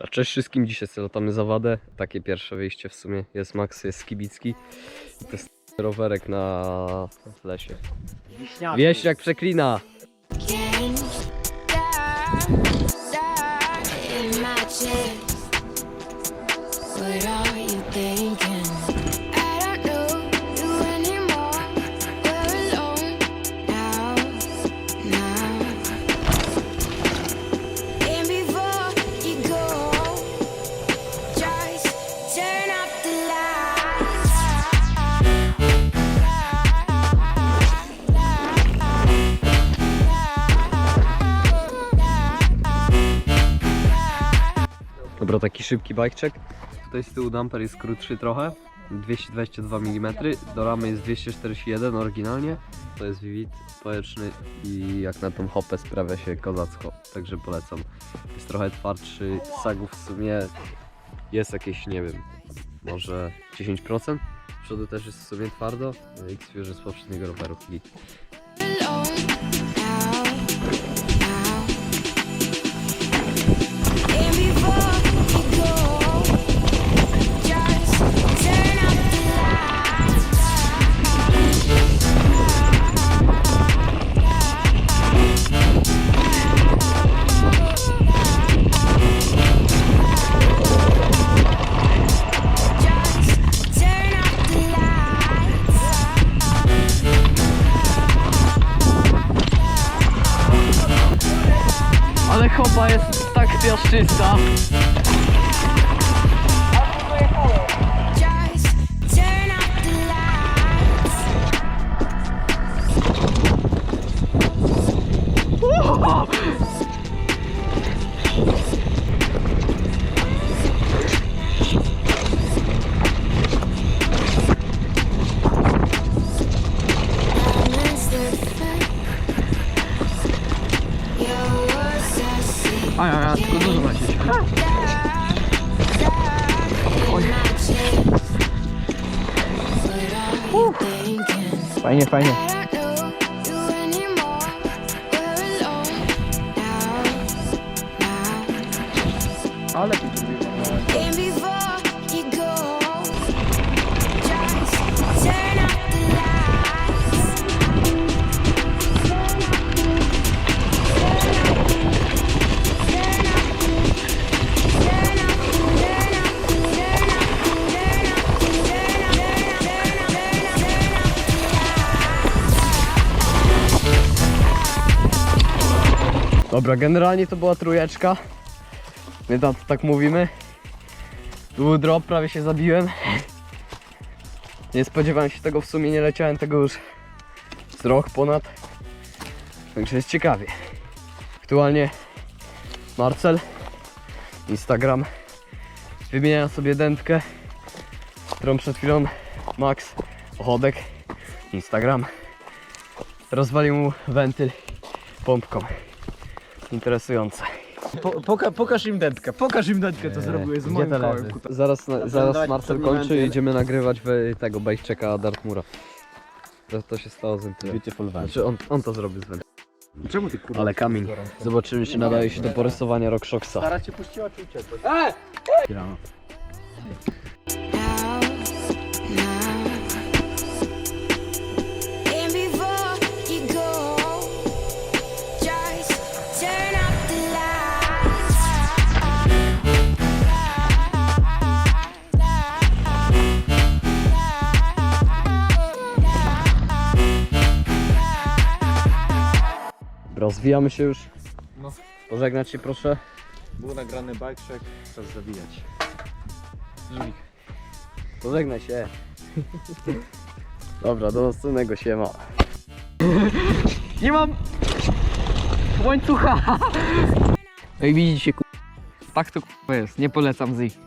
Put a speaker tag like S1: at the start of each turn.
S1: A Cześć wszystkim, dzisiaj sobie latamy za wadę. Takie pierwsze wyjście w sumie. Jest Max, jest Kibicki. I to jest rowerek na lesie. Wieśniak przeklina!
S2: In my chest. What are
S1: Dobra, taki szybki bike check. Tutaj z tyłu dumper jest krótszy trochę. 222 mm, do ramy jest 241 oryginalnie. To jest Vivid powietrzny i jak na tą hopę sprawia się kozacko, także polecam. Jest trochę twardszy, sagów w sumie jest jakieś, nie wiem, może 10%. Z przodu też jest w sumie twardo, jak świeży z poprzedniego roweru. Ale hopa jest tak piaszczysta. Find you, find it. All the people Dobra, generalnie to była trójeczka. My tam tak mówimy. Tu drop, prawie się zabiłem. Nie spodziewałem się tego, w sumie nie leciałem tego już z rok ponad. Także jest ciekawie. Aktualnie Marcel, Instagram. Wymieniam sobie dętkę, którą przed chwilą Max, Ochodek, Instagram. Rozwalił mu wentyl pompką. Interesujące.
S3: Po, poka, pokaż im dętkę, pokaż im dętkę, co zrobiły z
S1: Gdzie
S3: moim kołem.
S1: Zaraz, na, zaraz Marcel kończy i idziemy nagrywać w tego bajczeka Dartmura. To, to się stało z wentylem.
S3: Beautiful van.
S1: Znaczy on, on to zrobił z wentylem.
S3: Czemu ty kurwa?
S1: Ale kamień. Zobaczymy czy nadaje się do porysowania Rockshoxa.
S3: Stara cię puściła czy uciekłeś?
S1: Rozwijamy się już.
S3: No.
S1: Pożegnać się proszę.
S3: Był nagrany check, czas zawijać.
S1: Pożegnaj się. Dobra, do następnego siema. Nie mam łańcucha. No i widzicie, ku... tak to ku- jest. Nie polecam z ich.